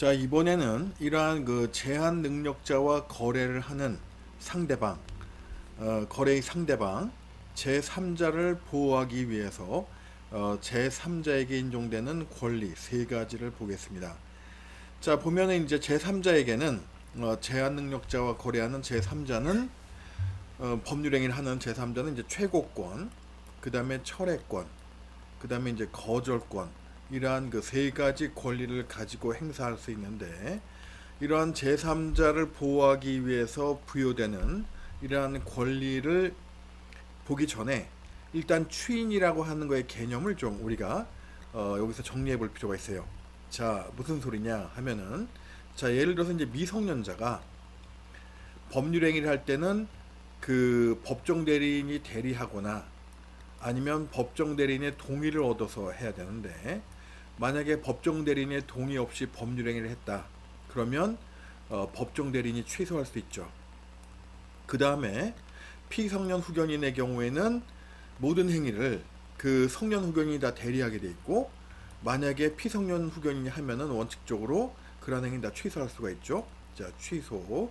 자, 이번에는 이러한 그 제한 능력자와 거래를 하는 상대방, 어, 거래의 상대방, 제3자를 보호하기 위해서 어, 제3자에게 인정되는 권리 세 가지를 보겠습니다. 자, 보면은 이제 제3자에게는 어, 제한 능력자와 거래하는 제3자는 어, 법률행위를 하는 제3자는 이제 최고권, 그 다음에 철회권, 그 다음에 이제 거절권, 이러한 그 세 가지 권리를 가지고 행사할 수 있는데, 이러한 제3자를 보호하기 위해서 부여되는 이러한 권리를 보기 전에 일단 추인이라고 하는 거의 개념을 좀 우리가 어, 여기서 정리해 볼 필요가 있어요. 자, 무슨 소리냐 하면은 자, 예를 들어서 이제 미성년자가 법률 행위를 할 때는 그 법정 대리인이 대리하거나 아니면 법정 대리인의 동의를 얻어서 해야 되는데 만약에 법정 대리인의 동의 없이 법률 행위를 했다. 그러면 어, 법정 대리인이 취소할 수 있죠. 그 다음에 피성년 후견인의 경우에는 모든 행위를 그 성년 후견인이 다 대리하게 돼 있고 만약에 피성년 후견인이 하면은 원칙적으로 그런 행위 다 취소할 수가 있죠. 자 취소.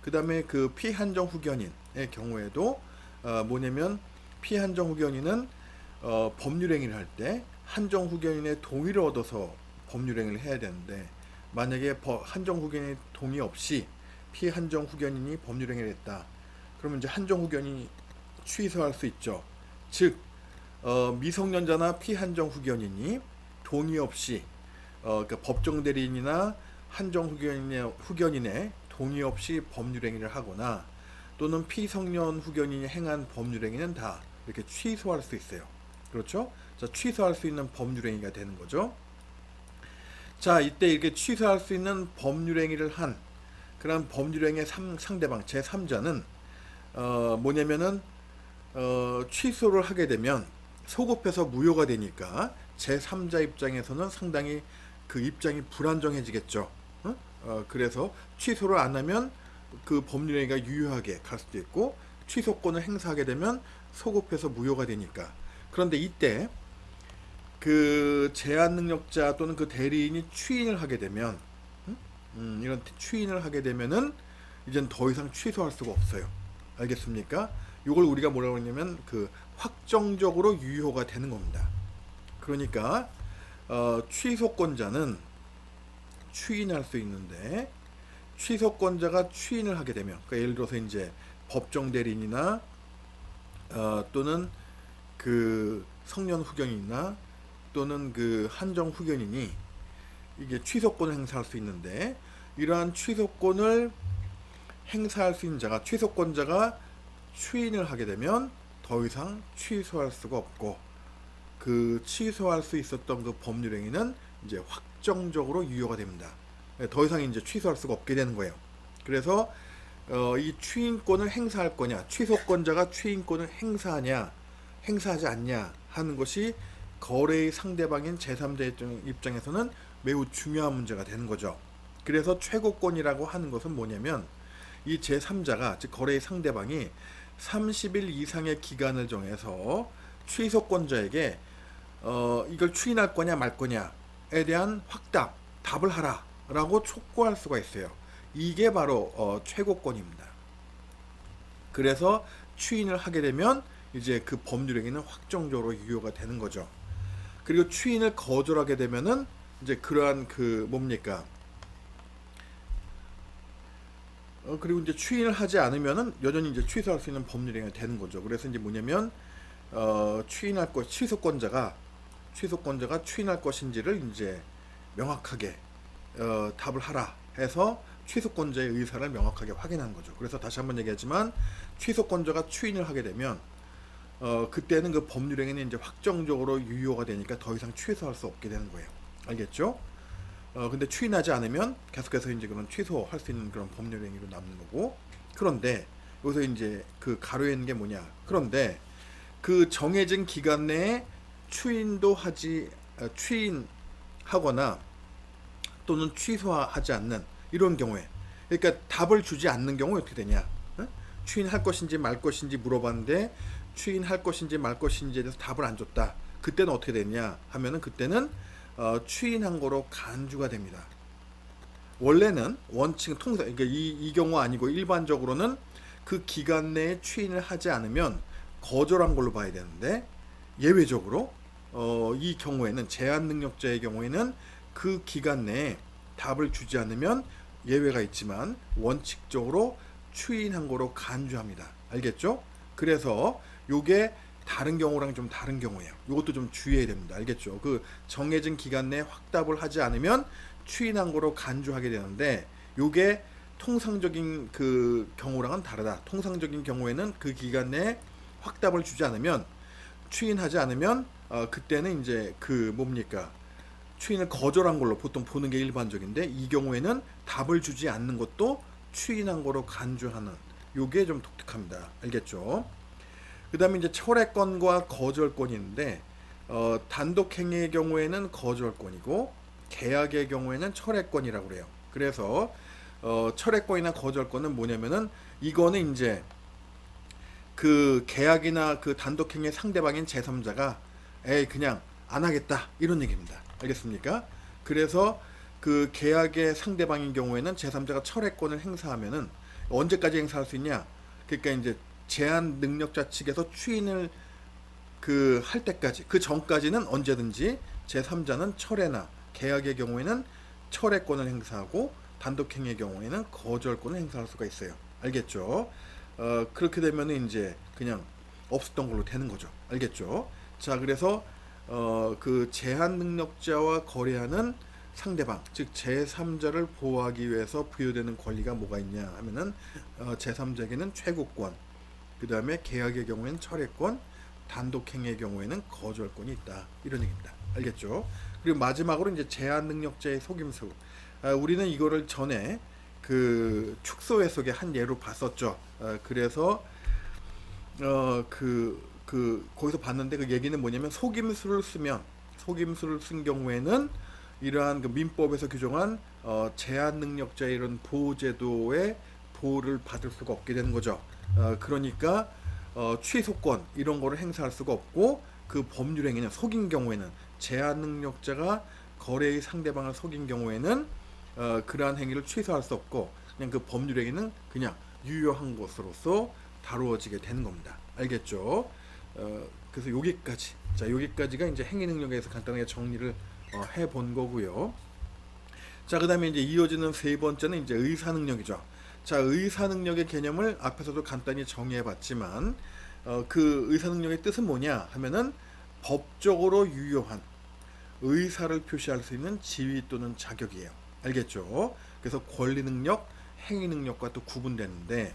그 다음에 그 피한정 후견인의 경우에도 어, 뭐냐면 피한정 후견인은 어, 법률 행위를 할때 한정 후견인의 동의를 얻어서 법률 행위를 해야 되는데 만약에 버- 한정 후견인의 동의 없이 피한정 후견인이 법률 행위를 했다. 그러면 이제 한정 후견인이 취소할 수 있죠. 즉 어, 미성년자나 피한정 후견인이 동의 없이 어, 그러니까 법정 대리인이나 한정 후견인의, 후견인의 동의 없이 법률 행위를 하거나 또는 피성년 후견인이 행한 법률 행위는 다 이렇게 취소할 수 있어요. 그렇죠? 자, 취소할 수 있는 법률 행위가 되는 거죠. 자, 이때 이렇게 취소할 수 있는 법률 행위를 한 그런 법률 행위의 삼- 상대방 제 3자는 어, 뭐냐면은 어, 취소를 하게 되면 소급해서 무효가 되니까 제3자 입장에서는 상당히 그 입장이 불안정해지겠죠. 어? 어, 그래서 취소를 안 하면 그 법률행위가 유효하게 갈 수도 있고 취소권을 행사하게 되면 소급해서 무효가 되니까. 그런데 이때 그 제한 능력자 또는 그 대리인이 추인을 하게 되면 음? 음, 이런 추인을 하게 되면은 이젠 더 이상 취소할 수가 없어요. 알겠습니까? 이걸 우리가 뭐라고 하냐면 그 확정적으로 유효가 되는 겁니다. 그러니까 어, 취소권자는 추인할 수 있는데 취소권자가 추인을 하게 되면 그러니까 예를 들어서 이제 법정 대리인이나 어, 또는 그 성년 후견인이나 또는 그 한정 후견인이 이게 취소권을 행사할 수 있는데 이러한 취소권을 행사할 수 있는 자가 취소권자가 추인을 하게 되면 더 이상 취소할 수가 없고 그 취소할 수 있었던 그 법률 행위는 이제 확정적으로 유효가 됩니다. 예, 더 이상 이제 취소할 수가 없게 되는 거예요. 그래서 어, 이 추인권을 행사할 거냐, 취소권자가 추인권을 행사하냐, 행사하지 않냐 하는 것이 거래의 상대방인 제3자 입장- 입장에서는 매우 중요한 문제가 되는 거죠. 그래서 최고권이라고 하는 것은 뭐냐면 이 제3자가 즉 거래의 상대방이 30일 이상의 기간을 정해서 취소권자에게 어, 이걸 추인할 거냐 말 거냐에 대한 확답, 답을 하라라고 촉구할 수가 있어요. 이게 바로 어, 최고권입니다. 그래서 추인을 하게 되면 이제 그 법률행위는 확정적으로 유효가 되는 거죠. 그리고 추인을 거절하게 되면은 이제 그러한 그 뭡니까? 어, 그리고 이제 추인을 하지 않으면은 여전히 이제 취소할 수 있는 법률행위가 되는 거죠. 그래서 이제 뭐냐면 어, 추인할 것 취소권자가 취소권자가 추인할 것인지를 이제 명확하게 어, 답을 하라 해서 취소권자의 의사를 명확하게 확인한 거죠. 그래서 다시 한번 얘기하지만 취소권자가 추인을 하게 되면 어, 그때는 그 법률행위는 이제 확정적으로 유효가 되니까 더 이상 취소할 수 없게 되는 거예요. 알겠죠? 어, 근데 추인하지 않으면 계속해서 이제 그런 취소할 수 있는 그런 법률행위로 남는 거고. 그런데 여기서 이제 그 가로에 있는 게 뭐냐? 그런데 그 정해진 기간 내에 추인도 하지 어, 추인하거나 또는 취소하지 않는 이런 경우에 그러니까 답을 주지 않는 경우 어떻게 되냐? 어? 추인할 것인지 말 것인지 물어봤는데 추인할 것인지 말 것인지에 대해서 답을 안 줬다. 그때는 어떻게 되냐 하면은 그때는 어, 추인한 거로 간주가 됩니다. 원래는 원칙은 통상 그러니까 이, 이 경우 아니고 일반적으로는 그 기간 내에 추인을 하지 않으면 거절한 걸로 봐야 되는데 예외적으로 어, 이 경우에는 제한 능력자의 경우에는 그 기간 내에 답을 주지 않으면 예외가 있지만 원칙적으로 추인한 거로 간주합니다. 알겠죠? 그래서 요게 다른 경우랑 좀 다른 경우예요. 요것도 좀 주의해야 됩니다. 알겠죠? 그 정해진 기간 내에 확답을 하지 않으면 추인한 거로 간주하게 되는데 요게 통상적인 그 경우랑은 다르다. 통상적인 경우에는 그 기간 내에 확답을 주지 않으면 추인하지 않으면 어, 그때는 이제 그 뭡니까 추인을 거절한 걸로 보통 보는 게 일반적인데 이 경우에는 답을 주지 않는 것도 추인한 거로 간주하는 요게 좀 독특합니다. 알겠죠? 그다음에 이제 철회권과 거절권이 있는데 어, 단독 행위의 경우에는 거절권이고 계약의 경우에는 철회권이라고 그래요. 그래서 어, 철회권이나 거절권은 뭐냐면은 이거는 이제 그 계약이나 그 단독 행위 상대방인 제3자가 에이 그냥 안 하겠다 이런 얘기입니다. 알겠습니까? 그래서 그 계약의 상대방인 경우에는 제3자가 철회권을 행사하면은 언제까지 행사할 수 있냐? 그러니까 이제 제한 능력자 측에서 추인을 그 할 때까지 그 전까지는 언제든지 제3자는 철회나 계약의 경우에는 철회권을 행사하고 단독 행위의 경우에는 거절권을 행사할 수가 있어요. 알겠죠? 어, 그렇게 되면은 이제 그냥 없었던 걸로 되는 거죠. 알겠죠? 자, 그래서 어, 그 제한 능력자와 거래하는 상대방, 즉 제3자를 보호하기 위해서 부여되는 권리가 뭐가 있냐 하면은 어, 제3자에게는 최고권, 그 다음에 계약의 경우에는 철회권, 단독 행위의 경우에는 거절권이 있다 이런 얘기입니다. 알겠죠? 그리고 마지막으로 이제 제한 능력자의 속임수. 아, 우리는 이거를 전에 그 축소 해석의 한 예로 봤었죠. 아, 그래서 어그 그 거기서 봤는데 그 얘기는 뭐냐면 속임수를 쓰면 속임수를 쓴 경우에는 이러한 그 민법에서 규정한 어, 제한 능력자의 이런 보호 제도의 보호를 받을 수가 없게 되는 거죠. 어, 그러니까 어, 취소권 이런 거를 행사할 수가 없고 그 법률 행위는 속인 경우에는 제한 능력자가 거래의 상대방을 속인 경우에는 어, 그러한 행위를 취소할 수 없고 그냥 그 법률 행위는 그냥 유효한 것으로서 다루어지게 되는 겁니다. 알겠죠? 어, 그래서 여기까지 자 여기까지가 이제 행위 능력에서 간단하게 정리를 어, 해본 거고요. 자 그다음에 이제 이어지는 세 번째는 이제 의사 능력이죠. 자 의사 능력의 개념을 앞에서도 간단히 정리해봤지만 어, 그 의사 능력의 뜻은 뭐냐 하면은 법적으로 유효한 의사를 표시할 수 있는 지위 또는 자격이에요. 알겠죠? 그래서 권리 능력, 행위 능력과 또 구분되는데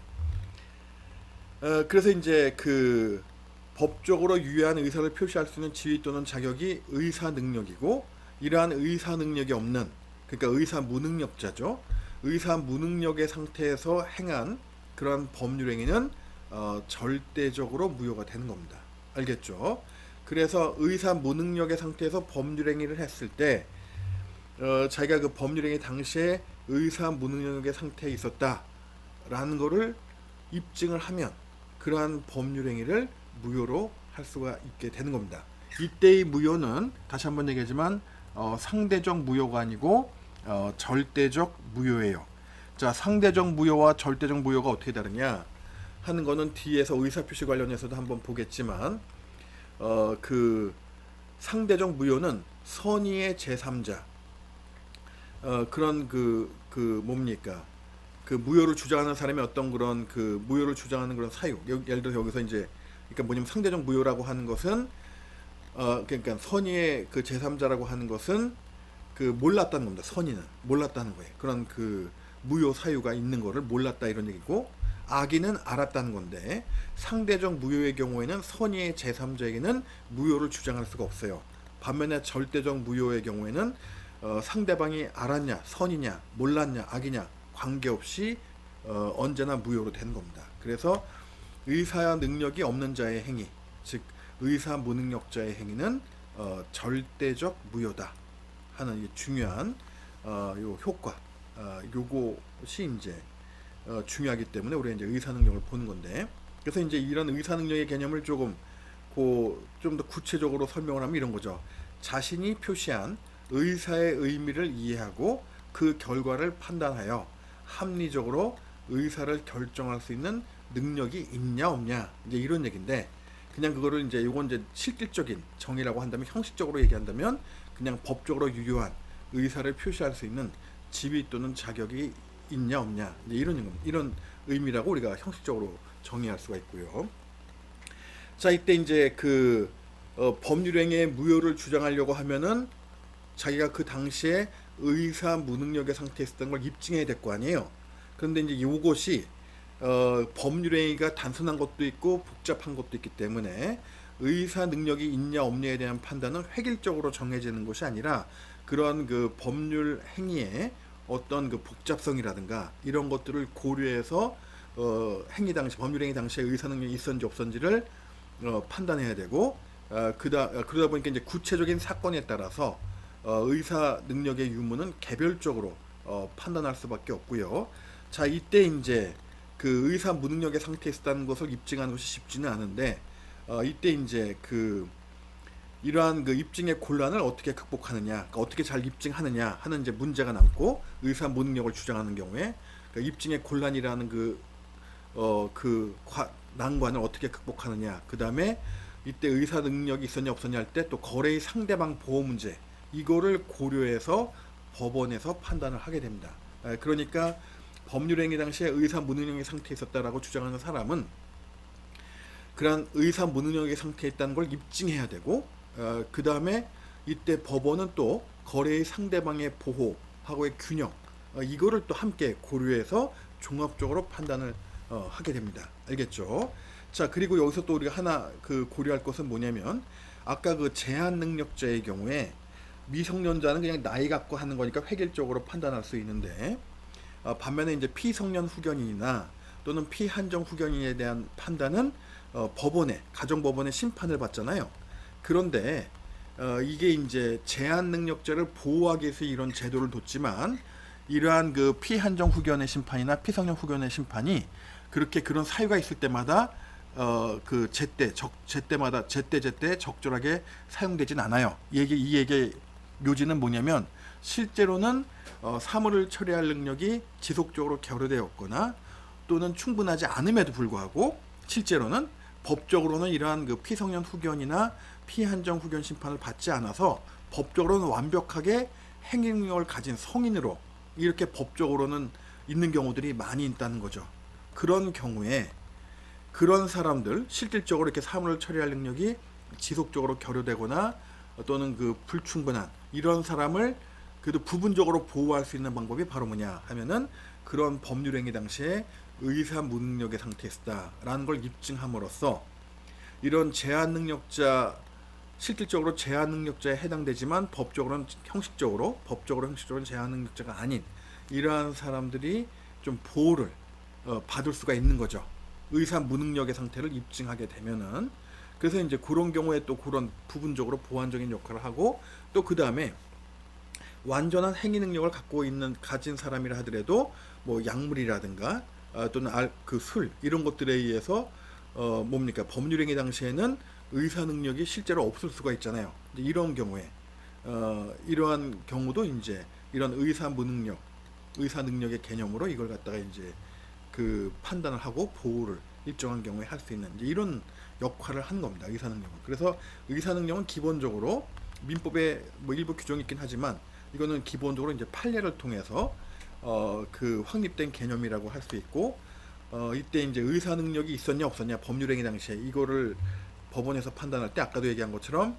어, 그래서 이제 그 법적으로 유효한 의사를 표시할 수 있는 지위 또는 자격이 의사 능력이고 이러한 의사 능력이 없는 그러니까 의사 무능력자죠. 의사 무능력의 상태에서 행한 그러한 법률 행위는 어, 절대적으로 무효가 되는 겁니다. 알겠죠? 그래서 의사 무능력의 상태에서 법률 행위를 했을 때 어, 자기가 그 법률 행위 당시에 의사 무능력의 상태에 있었다라는 거를 입증을 하면 그러한 법률 행위를 무효로 할 수가 있게 되는 겁니다. 이때의 무효는 다시 한번 얘기하지만 어, 상대적 무효가 아니고 어, 절대적 무효예요. 자, 상대적 무효와 절대적 무효가 어떻게 다르냐? 하는 거는 뒤에서 의사표시 관련해서도 한번 보겠지만 어, 그 상대적 무효는 선의의 제3자. 어, 그런 그, 그 뭡니까? 그 무효를 주장하는 사람이 어떤 그런 그 무효를 주장하는 그런 사유. 여- 예를 들어 여기서 이제 그러니까 뭐냐면 상대적 무효라고 하는 것은 어 그러니까 선의의 그 제3자라고 하는 것은 그 몰랐다는 겁니다. 선의는 몰랐다는 거예요. 그런 그 무효 사유가 있는 거를 몰랐다 이런 얘기고 악의는 알았다는 건데 상대적 무효의 경우에는 선의의 제3자에게는 무효를 주장할 수가 없어요. 반면에 절대적 무효의 경우에는 어, 상대방이 알았냐, 선이냐, 몰랐냐, 악이냐 관계없이 어, 언제나 무효로 되는 겁니다. 그래서 의사 능력이 없는 자의 행위, 즉 의사 무능력자의 행위는 어, 절대적 무효다 하는 이 중요한 어, 요 효과, 어, 요것이 이제 어, 중요하기 때문에 우리가 이제 의사 능력을 보는 건데, 그래서 이제 이런 의사 능력의 개념을 조금 좀 더 구체적으로 설명을 하면 이런 거죠. 자신이 표시한 의사의 의미를 이해하고 그 결과를 판단하여 합리적으로 의사를 결정할 수 있는 능력이 있냐 없냐 이제 이런 얘기인데 그냥 그거를 이제 이건 이제 실질적인 정의라고 한다면 형식적으로 얘기한다면 그냥 법적으로 유효한 의사를 표시할 수 있는 지위 또는 자격이 있냐 없냐 이런 이런 의미라고 우리가 형식적으로 정의할 수가 있고요. 자 이때 이제 그 어, 법률행위의 무효를 주장하려고 하면은 자기가 그 당시에 의사 무능력의 상태에 있었던 걸 입증해야 될 거 아니에요. 그런데 이제 이것이 어, 법률행위가 단순한 것도 있고 복잡한 것도 있기 때문에 의사 능력이 있냐 없냐에 대한 판단은 획일적으로 정해지는 것이 아니라 그런 그 법률 행위의 어떤 그 복잡성이라든가 이런 것들을 고려해서 어, 행위 당시 법률 행위 당시에 의사 능력이 있었는지 없었는지를 어, 판단해야 되고 어, 그다 어, 그러다 보니까 이제 구체적인 사건에 따라서 어, 의사 능력의 유무는 개별적으로 어, 판단할 수밖에 없고요. 자 이때 이제 그 의사 무능력의 상태에 있었다는 것을 입증하는 것이 쉽지는 않은데 어, 이때 이제 그 이러한 그 입증의 곤란을 어떻게 극복하느냐, 그러니까 어떻게 잘 입증하느냐 하는 이제 문제가 남고 의사 무능력을 주장하는 경우에 그 입증의 곤란이라는 그 어, 그 과- 난관을 어떻게 극복하느냐. 그 다음에 이때 의사 능력이 있었냐 없었냐 할 때 또 거래의 상대방 보호 문제 이거를 고려해서 법원에서 판단을 하게 됩니다. 에, 그러니까 법률 행위 당시에 의사 무능력의 상태에 있었다라고 주장하는 사람은 그러한 의사 무능력의 상태에 있다는 걸 입증해야 되고 그 다음에 이때 법원은 또 거래의 상대방의 보호하고의 균형 어, 이거를 또 함께 고려해서 종합적으로 판단을 어, 하게 됩니다. 알겠죠? 자 그리고 여기서 또 우리가 하나 그 고려할 것은 뭐냐면 아까 그 제한 능력자의 경우에 미성년자는 그냥 나이 갖고 하는 거니까 획일적으로 판단할 수 있는데 어, 반면에 이제 피성년 후견인이나 또는 피한정 후견인에 대한 판단은 어, 법원에 가정법원의 심판을 받잖아요. 그런데 어, 이게 이제 제한 능력자를 보호하기 위해서 이런 제도를 뒀지만 이러한 그 피한정 후견의 심판이나 피성년 후견의 심판이 그렇게 그런 사유가 있을 때마다 어 그 제때 적 제때마다 제때 제때 적절하게 사용되진 않아요. 이 얘기 이 얘기의 묘지는 뭐냐면 실제로는 어, 사물을 처리할 능력이 지속적으로 결여되었거나 또는 충분하지 않음에도 불구하고 실제로는 법적으로는 이러한 그 피성년 후견이나 피한정 후견 심판을 받지 않아서 법적으로는 완벽하게 행위 능력을 가진 성인으로 이렇게 법적으로는 있는 경우들이 많이 있다는 거죠. 그런 경우에 그런 사람들 실질적으로 이렇게 사물을 처리할 능력이 지속적으로 결여되거나 또는 그 불충분한 이런 사람을 그래도 부분적으로 보호할 수 있는 방법이 바로 뭐냐 하면은 그런 법률행위 당시에 의사 무능력의 상태에 있다라는 걸 입증함으로써 이런 제한 능력자 실질적으로 제한 능력자에 해당되지만 법적으로는 형식적으로 법적으로 형식적으로는 제한 능력자가 아닌 이러한 사람들이 좀 보호를 어, 받을 수가 있는 거죠. 의사 무능력의 상태를 입증하게 되면은 그래서 이제 그런 경우에 또 그런 부분적으로 보완적인 역할을 하고 또 그 다음에 완전한 행위 능력을 갖고 있는 가진 사람이라 하더라도 뭐 약물이라든가 아, 또는 그 술 이런 것들에 의해서 어 뭡니까 법률행위 당시에는 의사 능력이 실제로 없을 수가 있잖아요. 이런 경우에 어 이러한 경우도 이제 이런 의사 무능력, 의사 능력의 개념으로 이걸 갖다가 이제 그 판단을 하고 보호를 일정한 경우에 할 수 있는 이런 역할을 하는 겁니다. 의사 능력은. 그래서 의사 능력은 기본적으로 민법에 뭐 일부 규정이 있긴 하지만 이거는 기본적으로 이제 판례를 통해서 어 그 확립된 개념이라고 할 수 있고 어 이때 이제 의사 능력이 있었냐 없었냐 법률행위 당시에 이거를 법원에서 판단할 때 아까도 얘기한 것처럼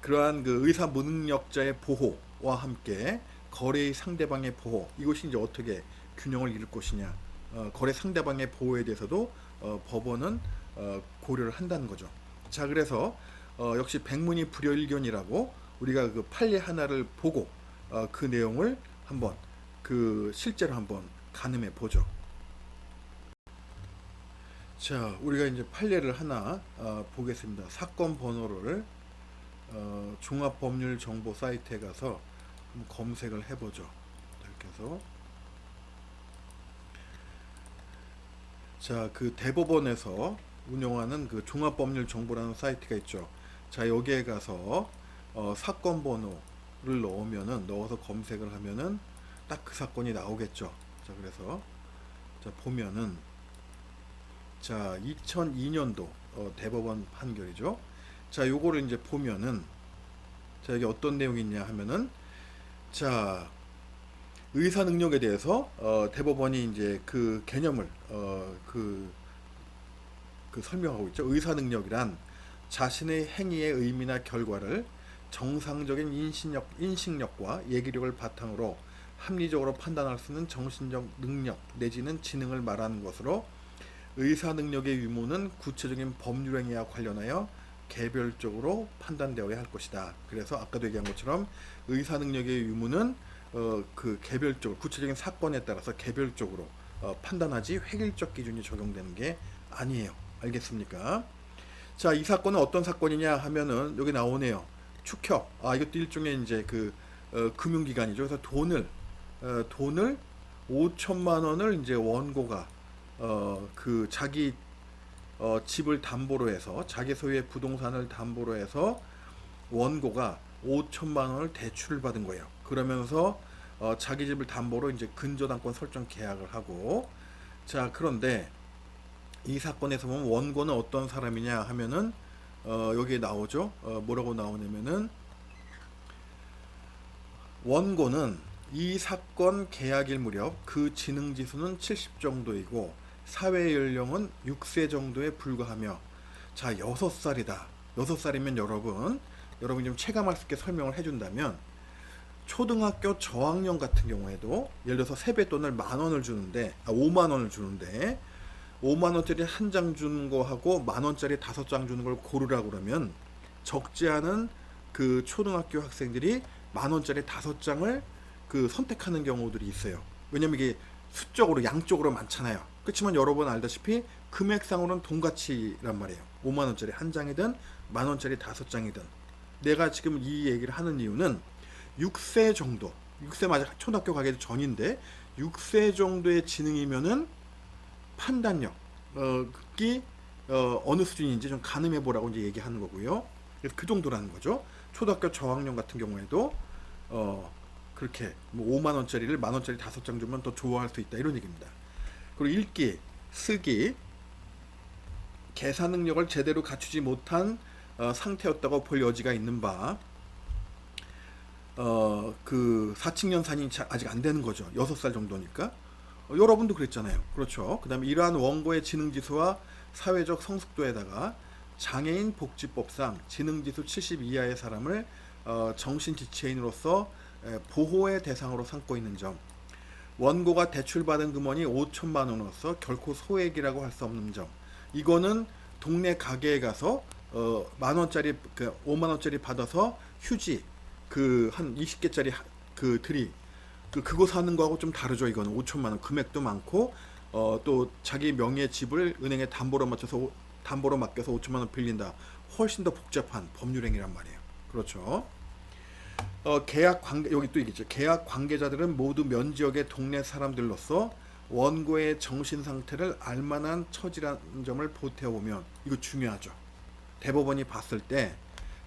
그러한 그 의사 무능력자의 보호와 함께 거래의 상대방의 보호 이것이 이제 어떻게 균형을 이룰 것이냐 어, 거래 상대방의 보호에 대해서도 어, 법원은 어, 고려를 한다는 거죠. 자 그래서 어, 역시 백문이 불여일견이라고 우리가 그 판례 하나를 보고 어, 그 내용을 한번 그 실제로 한번 가늠해 보죠. 자, 우리가 이제 판례를 하나 어, 보겠습니다. 사건 번호를 어, 종합법률 정보 사이트에 가서 검색을 해보죠. 이렇게 해서 자, 그 대법원에서 운영하는 그 종합법률 정보라는 사이트가 있죠. 자, 여기에 가서 어, 사건 번호를 넣으면은 넣어서 검색을 하면은 딱 그 사건이 나오겠죠. 자, 그래서 자, 보면은 자, 2002년도 어, 대법원 판결이죠. 자, 요거를 이제 보면은 자, 여기 어떤 내용이 있냐 하면은 자, 의사 능력에 대해서 어, 대법원이 이제 그 개념을 어, 그, 그 설명하고 있죠. 의사 능력이란 자신의 행위의 의미나 결과를 정상적인 인식력, 인식력과 예기력을 바탕으로 합리적으로 판단할 수 있는 정신적 능력 내지는 지능을 말하는 것으로 의사 능력의 유무는 구체적인 법률 행위와 관련하여 개별적으로 판단되어야 할 것이다. 그래서 아까도 얘기한 것처럼 의사 능력의 유무는 어, 그 개별적으로 구체적인 사건에 따라서 개별적으로 어, 판단하지 획일적 기준이 적용되는 게 아니에요. 알겠습니까? 자, 이 사건은 어떤 사건이냐 하면은 여기 나오네요. 축협. 아, 이것도 일종의 이제 그 어, 금융기관이죠. 그래서 돈을 어, 돈을 5천만 원을 이제 원고가 어, 그 자기 어, 집을 담보로 해서 자기 소유의 부동산을 담보로 해서 원고가 5천만 원을 대출을 받은 거예요. 그러면서 어, 자기 집을 담보로 이제 근저당권 설정 계약을 하고 자 그런데 이 사건에서 보면 원고는 어떤 사람이냐 하면은 어, 여기에 나오죠. 어, 뭐라고 나오냐면은 원고는 이 사건 계약일 무렵 그 지능 지수는 70 정도이고 사회 연령은 6세 정도에 불과하며 자 6살이다. 6살이면 여러분 여러분이 좀 체감할 수 있게 설명을 해준다면 초등학교 저학년 같은 경우에도 예를 들어서 세뱃돈을 만 원을 주는데 아 5만 원을 주는데 5만 원짜리 한 장 주는 거하고 만 원짜리 다섯 장 주는 걸 고르라고 그러면 적지 않은 그 초등학교 학생들이 만 원짜리 다섯 장을 그 선택하는 경우들이 있어요. 왜냐면 이게 수적으로 양쪽으로 많잖아요. 그렇지만 여러분 알다시피 금액상으로는 동가치란 말이에요. 5만 원짜리 한 장이든 만 원짜리 다섯 장이든 내가 지금 이 얘기를 하는 이유는 6세 정도 6세 맞아 초등학교 가기 전인데 6세 정도의 지능이면은 판단력 어이 어, 어느 수준인지 좀 가늠해 보라고 이제 얘기하는 거고요. 그래서 그 정도라는 거죠. 초등학교 저학년 같은 경우에도 어 그렇게 뭐 5만 원짜리를 만 원짜리 다섯 장 주면 더 좋아할 수 있다 이런 얘기입니다. 그리고 읽기, 쓰기, 계산 능력을 제대로 갖추지 못한 어, 상태였다고 볼 여지가 있는 바, 어, 그 사칙연산이 자- 아직 안 되는 거죠. 6살 정도니까. 어, 여러분도 그랬잖아요. 그렇죠. 그 다음에 이러한 원고의 지능지수와 사회적 성숙도에다가 장애인 복지법상 지능지수 70 이하의 사람을 어, 정신지체인으로서 에, 보호의 대상으로 삼고 있는 점. 원고가 대출받은 금원이 5천만 원으로서 결코 소액이라고 할 수 없는 점. 이거는 동네 가게에 가서 어, 만 원짜리 그 5만 원짜리 받아서 휴지 그 한 20개짜리 그 들이 그 그거 사는 거하고 좀 다르죠. 이거는 5천만 원 금액도 많고 어, 또 자기 명의의 집을 은행에 담보로 맞춰서 오- 담보로 맡겨서 5천만 원 빌린다. 훨씬 더 복잡한 법률 행위란 말이에요. 그렇죠. 어, 계약 관계 여기 또 있겠죠. 계약 관계자들은 모두 면 지역의 동네 사람들로서 원고의 정신 상태를 알만한 처지라는 점을 보태어 보면 이거 중요하죠. 대법원이 봤을 때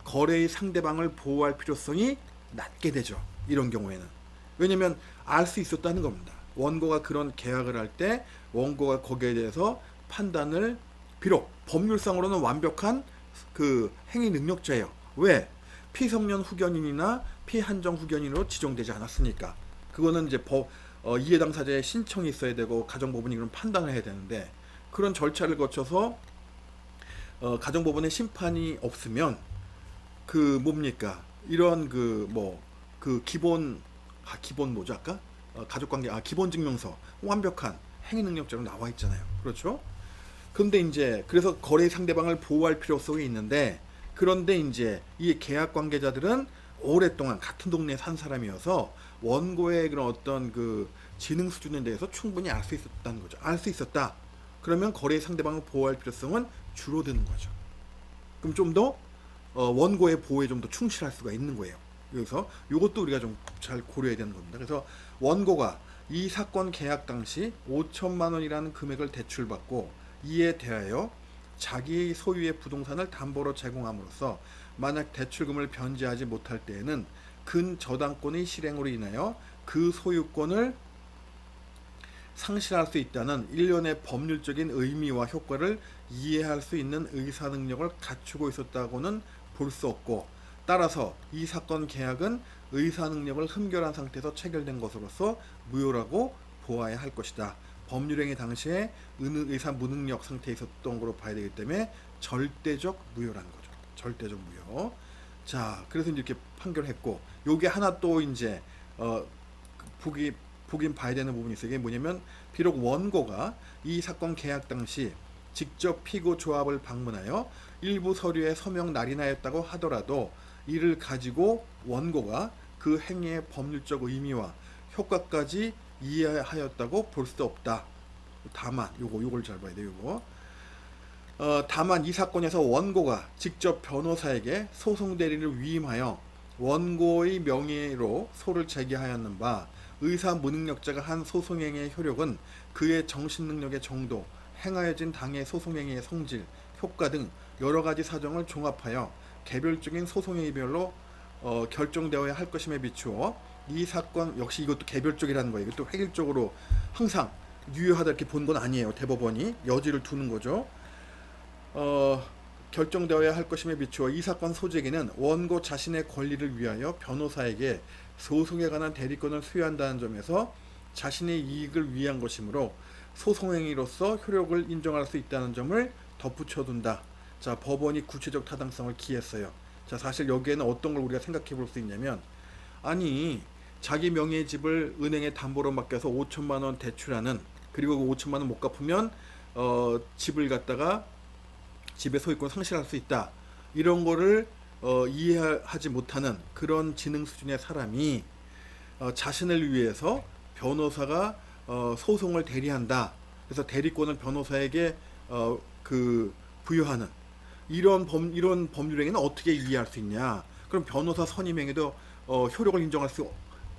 거래의 상대방을 보호할 필요성이 낮게 되죠. 이런 경우에는 왜냐면 알 수 있었다는 겁니다. 원고가 그런 계약을 할 때 원고가 거기에 대해서 판단을 비록 법률상으로는 완벽한 그 행위 능력자예요. 왜? 피성년 후견인이나 피한정 후견인으로 지정되지 않았으니까. 그거는 이제 법 어, 이해 당사자의 신청이 있어야 되고 가정법원이 그런 판단을 해야 되는데 그런 절차를 거쳐서 어, 가정법원의 심판이 없으면 그 뭡니까? 이런 그 뭐 그 기본 아 기본 뭐죠 아까? 어, 가족관계 아 기본 증명서 완벽한 행위 능력자로 나와 있잖아요. 그렇죠? 근데 이제 그래서 거래 상대방을 보호할 필요성이 있는데 그런데 이제 이 계약 관계자들은 오랫동안 같은 동네에 산 사람이어서 원고의 그런 어떤 그 지능 수준에 대해서 충분히 알 수 있었다는 거죠. 알 수 있었다. 그러면 거래 상대방을 보호할 필요성은 줄어드는 거죠. 그럼 좀더 어, 원고의 보호에 좀 더 충실할 수가 있는 거예요. 그래서 이것도 우리가 좀 잘 고려해야 되는 겁니다. 그래서 원고가 이 사건 계약 당시 5천만 원이라는 금액을 대출받고 이에 대하여 자기 소유의 부동산을 담보로 제공함으로써 만약 대출금을 변제하지 못할 때에는 근 저당권의 실행으로 인하여 그 소유권을 상실할 수 있다는 일련의 법률적인 의미와 효과를 이해할 수 있는 의사 능력을 갖추고 있었다고는 볼 수 없고 따라서 이 사건 계약은 의사 능력을 흠결한 상태에서 체결된 것으로서 무효라고 보아야 할 것이다. 법률행위 당시에 은- 의사 무능력 상태에 있었던 거로 봐야 되기 때문에 절대적 무효라는 거죠. 절대적 무효. 자, 그래서 이렇게 판결했고 요게 하나 또 이제 어그 보기 보긴 봐야 되는 부분이 있어요. 이게 뭐냐면 비록 원고가 이 사건 계약 당시 직접 피고 조합을 방문하여 일부 서류에 서명 날인하였다고 하더라도 이를 가지고 원고가 그 행위의 법률적 의미와 효과까지 이해하였다고 볼 수 없다. 다만 요거 요걸 잘 봐야 돼요. 요거. 어, 다만 이 사건에서 원고가 직접 변호사에게 소송 대리를 위임하여 원고의 명의로 소를 제기하였는 바 의사 무능력자가 한 소송행위의 효력은 그의 정신 능력의 정도, 행하여진 당의 소송행위의 성질, 효과 등 여러 가지 사정을 종합하여 개별적인 소송행위별로 어, 결정되어야 할 것임에 비추어 이 사건 역시 이것도 개별적이라는 거예요. 이것도 획일적으로 항상 유효하다 이렇게 본 건 아니에요. 대법원이 여지를 두는 거죠. 어, 결정되어야 할 것임에 비추어 이 사건 소재기는 원고 자신의 권리를 위하여 변호사에게 소송에 관한 대리권을 수여한다는 점에서 자신의 이익을 위한 것이므로 소송행위로서 효력을 인정할 수 있다는 점을 덧붙여둔다. 자, 법원이 구체적 타당성을 기했어요. 자, 사실 여기에는 어떤 걸 우리가 생각해 볼 수 있냐면, 아니, 자기 명의의 집을 은행에 담보로 맡겨서 5천만 원 대출하는, 그리고 그 5천만 원 못 갚으면, 어, 집을 갖다가 집의 소유권 상실할 수 있다. 이런 거를 어, 이해하지 못하는 그런 지능 수준의 사람이 어, 자신을 위해서 변호사가 어, 소송을 대리한다. 그래서 대리권을 변호사에게 어, 그 부여하는 이런 법 이런 법률 행위는 어떻게 이해할 수 있냐? 그럼 변호사 선임 행위도 어, 효력을 인정할 수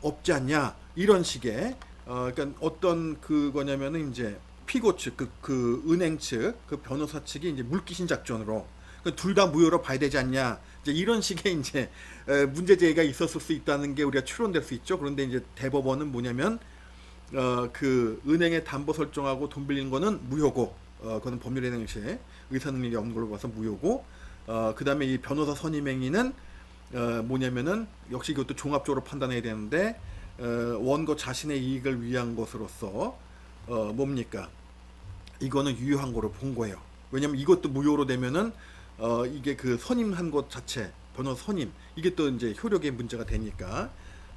없지 않냐? 이런 식의 어, 그러니까 어떤 그거냐면은 이제 피고 측, 그, 그 은행 측, 그 변호사 측이 이제 물귀신 작전으로 그 둘 다 무효로 봐야 되지 않냐? 이제 이런 식의 이제 에, 문제 제기가 있었을 수 있다는 게 우리가 추론될 수 있죠. 그런데 이제 대법원은 뭐냐면 어, 그 은행에 담보 설정하고 돈 빌린 거는 무효고, 어, 그거는 법률의 행위에 의사 능력이 없는 걸로 봐서 무효고, 어, 그 다음에 이 변호사 선임 행위는 어, 뭐냐면은 역시 이것도 종합적으로 판단해야 되는데 어, 원고 자신의 이익을 위한 것으로서 어, 뭡니까? 이거는 유효한 거로 본 거예요. 왜냐면 이것도 무효로 되면은 어, 이게 그 선임한 것 자체 변호사 선임 이게 또 이제 효력에 문제가 되니까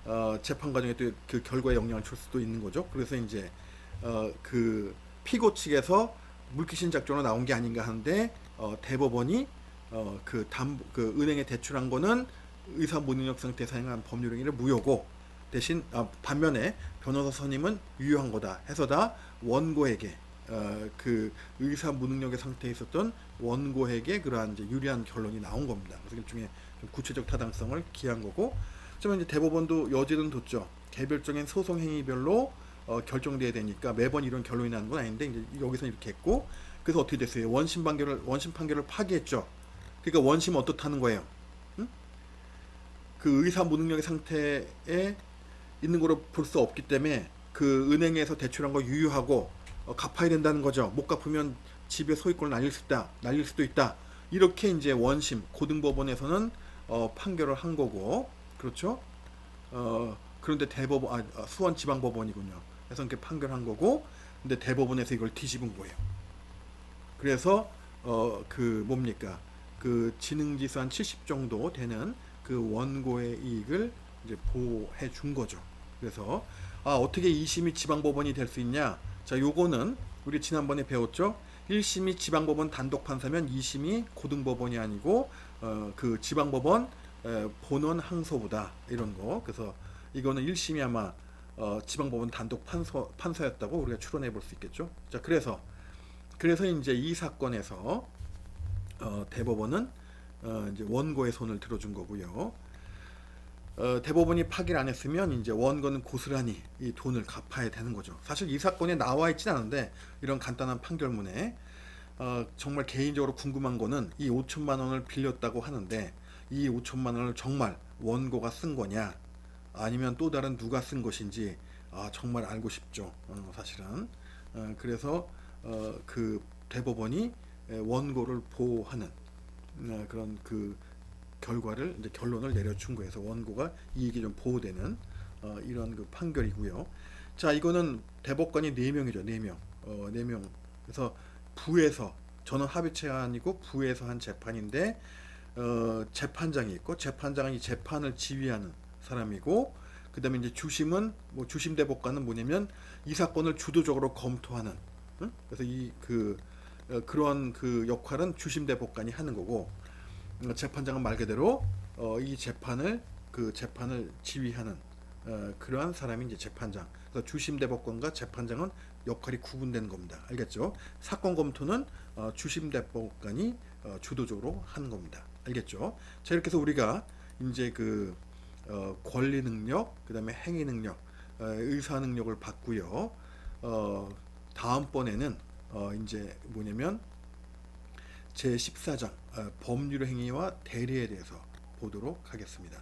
어, 재판 과정에 또 그 결과에 영향을 줄 수도 있는 거죠. 그래서 이제 어, 그 피고 측에서 물귀신 작전으로 나온 게 아닌가 하는데 어, 대법원이 어, 그 담, 그 은행에 대출한 거는 의사 무능력 상태 사용한 법률 행위를 무효고 대신 아, 반면에 변호사 선임은 유효한 거다 해서 다 원고에게 어, 그 의사 무능력의 상태에 있었던 원고에게 그러한 이제 유리한 결론이 나온 겁니다. 그래서 일종의 좀 구체적 타당성을 기한 거고, 하지만 이제 대법원도 여지는 뒀죠. 개별적인 소송 행위별로 어, 결정돼야 되니까 매번 이런 결론이 나는 건 아닌데 이제 여기서 이렇게 했고, 그래서 어떻게 됐어요? 원심 판결을 원심 판결을 파기했죠. 그러니까 원심 어떻다는 거예요? 응? 그 의사 무능력의 상태에 있는 거로 볼 수 없기 때문에 그 은행에서 대출한 거 유효하고 어, 갚아야 된다는 거죠. 못 갚으면 집의 소유권을 날릴 수 있다, 날릴 수도 있다. 이렇게 이제 원심 고등법원에서는 어, 판결을 한 거고, 그렇죠? 어, 그런데 대법원, 아, 아, 수원 지방법원이군요. 그래서 이렇게 판결한 거고, 근데 대법원에서 이걸 뒤집은 거예요. 그래서 어, 그 뭡니까? 그 지능지수 한 70 정도 되는 그 원고의 이익을 이제 보호해 준 거죠. 그래서 아 어떻게 2심이 지방법원이 될 수 있냐? 자, 요거는 우리 지난번에 배웠죠. 1심이 지방법원 단독 판사면 2심이 고등법원이 아니고 어, 그 지방법원 에, 본원 항소보다 이런 거. 그래서 이거는 1심이 아마 어, 지방법원 단독 판서, 판사였다고 우리가 추론해 볼 수 있겠죠. 자, 그래서 그래서 이제 이 사건에서 어, 대법원은 어, 이제 원고의 손을 들어준 거고요. 어, 대법원이 파기를 안 했으면 이제 원고는 고스란히 이 돈을 갚아야 되는 거죠. 사실 이 사건에 나와 있진 않은데 이런 간단한 판결문에 어, 정말 개인적으로 궁금한 거는 이 5천만 원을 빌렸다고 하는데 이 5천만 원을 정말 원고가 쓴 거냐? 아니면 또 다른 누가 쓴 것인지 아, 정말 알고 싶죠. 어, 사실은. 어, 그래서 어, 그 대법원이 에, 원고를 보호하는 어, 그런 그 결과를 이제 결론을 내려준 거에서 원고가 이익이 좀 보호되는 어, 이런 그 판결이고요. 자, 이거는 대법관이 네 명이죠, 네 명, 어, 네 명. 그래서 부에서 저는 합의체가 아니고 부에서 한 재판인데 어, 재판장이 있고 재판장은 이 재판을 지휘하는 사람이고 그다음에 이제 주심은 뭐 주심 대법관은 뭐냐면 이 사건을 주도적으로 검토하는 응? 그래서 이그 그런 그 역할은 주심 대 법관이 하는 거고 어, 재판장은 말 그대로 어, 이 재판을 그 재판을 지휘하는 어, 그러한 사람이 이제 재판장. 그래서 주심 대 법관과 재판장은 역할이 구분되는 겁니다. 알겠죠? 사건 검토는 어, 주심 대 법관이 어, 주도적으로 하는 겁니다. 알겠죠? 자 이렇게 해서 우리가 이제 그 어, 권리 능력, 그다음에 행위 능력, 어, 의사 능력을 봤고요. 어, 다음번에는 어, 이제 뭐냐면 제 14장 어, 법률 행위와 대리에 대해서 보도록 하겠습니다.